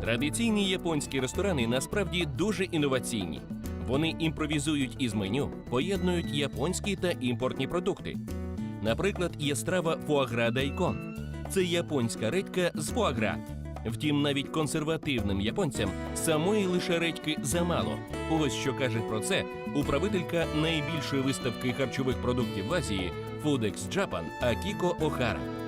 Традиційні японські ресторани насправді дуже інноваційні. Вони імпровізують із меню, поєднують японські та імпортні продукти. Наприклад, є страва фуагра дайкон. Це японська редька з фуагра. Втім, навіть консервативним японцям самої лише редьки замало. Ось що каже про це управителька найбільшої виставки харчових продуктів в Азії Foodex Japan Акіко Охара.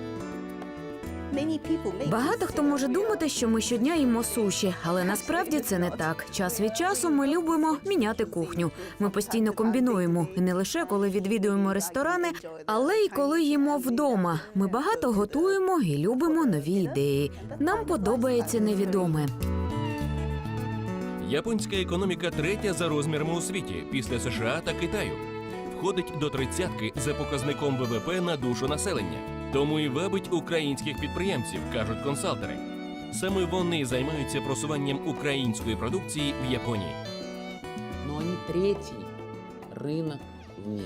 Багато хто може думати, що ми щодня їмо суші, але насправді це не так. Час від часу ми любимо міняти кухню. Ми постійно комбінуємо і не лише коли відвідуємо ресторани, але й коли їмо вдома. Ми багато готуємо і любимо нові ідеї. Нам подобається невідоме. Японська економіка третя за розмірами у світі після США та Китаю. Входить до тридцятки за показником ВВП на душу населення. Тому і вабить українських підприємців, кажуть консалтери. Саме вони займаються просуванням української продукції в Японії. но они третий рынок в мире.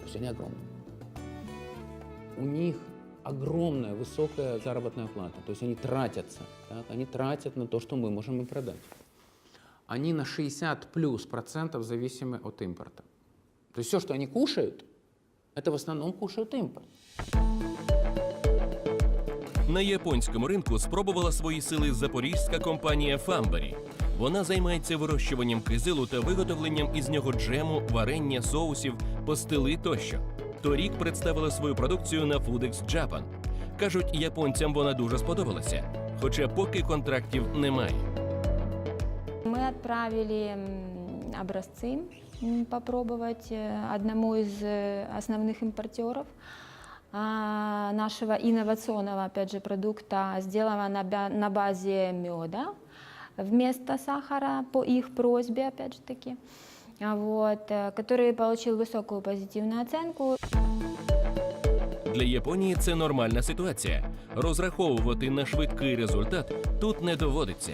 То есть они огромные. У них огромная, высокая заработная плата. То есть они тратятся. так, Они тратят на то, что мы можем им продать. Они на 60 плюс процентов зависимы от импорта. То есть все, что они кушают, это в основном кушают импорт. На японському ринку спробувала свої сили запорізька компанія Фамбері. Вона займається вирощуванням кизилу та виготовленням із нього джему, варення, соусів, пастили тощо. Торік представила свою продукцію на Foodex Japan. Кажуть, японцям вона дуже сподобалася, хоча поки контрактів немає. Мы отправили м, образцы м, попробовать э, одному из э, основных импортеров а, нашего инновационного, опять же, продукта, сделанного на, бя- на базе меда вместо сахара по их просьбе, опять же таки, А вот, э, который получил высокую позитивную оценку. Для Японії це нормальна ситуація. Розраховувати на швидкий результат тут не доводиться.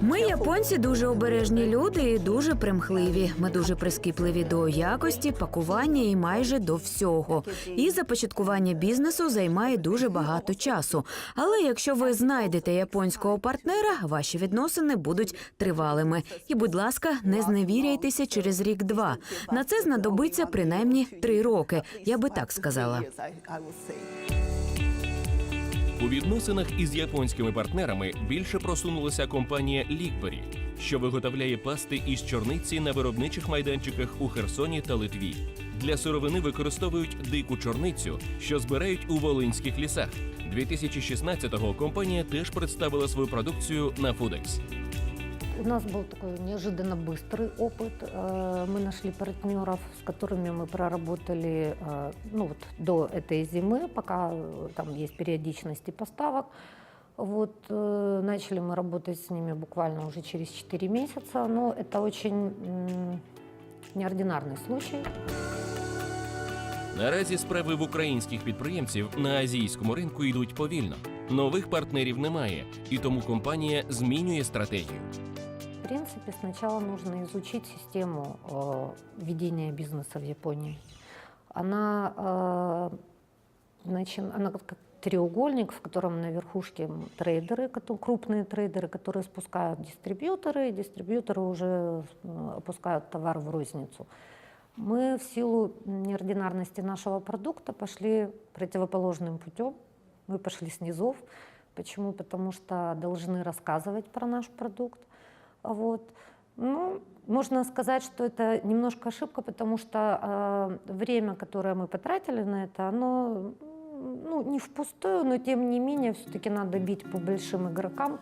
Ми, японці, дуже обережні люди і дуже примхливі. Ми дуже прискіпливі до якості, пакування і майже до всього. І започаткування бізнесу займає дуже багато часу. Але якщо ви знайдете японського партнера, ваші відносини будуть тривалими. І, будь ласка, не зневіряйтеся через рік-два. На це знадобиться принаймні три роки. Я би так сказала. У відносинах із японськими партнерами більше просунулася компанія Лікбері, що виготовляє пасти із чорниці на виробничих майданчиках у Херсоні та Литві. Для сировини використовують дику чорницю, що збирають у волинських лісах. 2016-го компанія теж представила свою продукцію на Фудекс. У нас был такой неожиданно быстрый опыт. Э, Мы нашли партнеров, с которыми мы проработали э, ну, вот, до этой зимы, пока э, там есть периодичности поставок. Вот, э, начали мы работать с ними буквально уже через 4 месяца, но это очень м, неординарный случай. Наразі справи в українських підприємців на азійському ринку йдуть повільно. Нових партнерів немає, і тому компанія змінює стратегію. Принципе, сначала нужно изучить систему э, ведения бизнеса в Японии. Она, э, начи- она как треугольник, в котором на верхушке трейдеры, крупные трейдеры, которые спускают дистрибьюторы, и дистрибьюторы уже э, опускают товар в розницу. Мы в силу неординарности нашего продукта пошли противоположным путем. Мы пошли с низов. Почему? Потому что должны рассказывать про наш продукт. Вот. Ну, можно сказать, что это немножко ошибка, потому что э, время, которое мы потратили на это, оно м, ну, не впустую, но тем не менее все-таки надо бить по большим игрокам.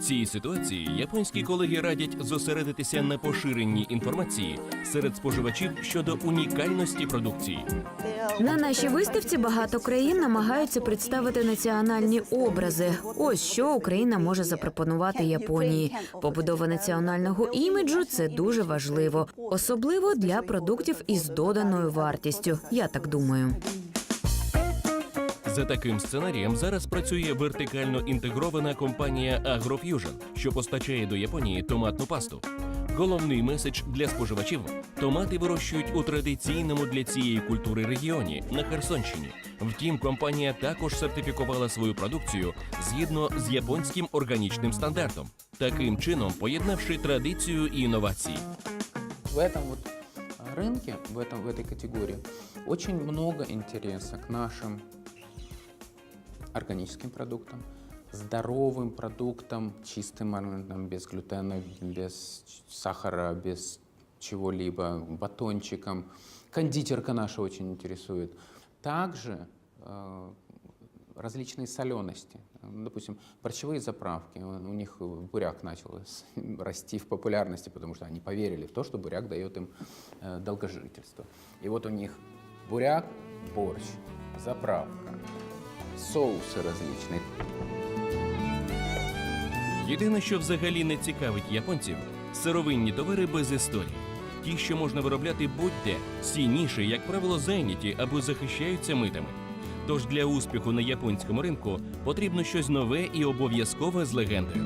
Цій ситуації японські колеги радять зосередитися на поширенні інформації серед споживачів щодо унікальності продукції. На нашій виставці багато країн намагаються представити національні образи. Ось що Україна може запропонувати Японії. Побудова національного іміджу це дуже важливо, особливо для продуктів із доданою вартістю. Я так думаю. За таким сценарієм зараз працює вертикально інтегрована компанія AgroFusion, що постачає до Японії томатну пасту. Головний меседж для споживачів Томати вирощують у традиційному для цієї культури регіоні на Херсонщині. Втім, компанія також сертифікувала свою продукцію згідно з японським органічним стандартом, таким чином поєднавши традицію і інновації. В этом вот а, рынке, в, этом, в этой категории, очень много интереса к нашим органическим продуктам, здоровым продуктам, чистым, там, без глютена, без сахара, без чего-либо, батончикам. Кондитерка наша очень интересует. Также э, различные солености. Ну, Допустим, борщевые заправки. У них буряк начал расти в популярности, потому что они поверили в то, что буряк дает им э, долгожительство. И вот у них буряк, борщ, заправка, соусы различные. Єдине, що взагалі не цікавить японців сировинні товари без історії. Ті, що можна виробляти будь-де, всі ніші, як правило, зайняті або захищаються митами. Тож для успіху на японському ринку потрібно щось нове і обов'язкове з легендою.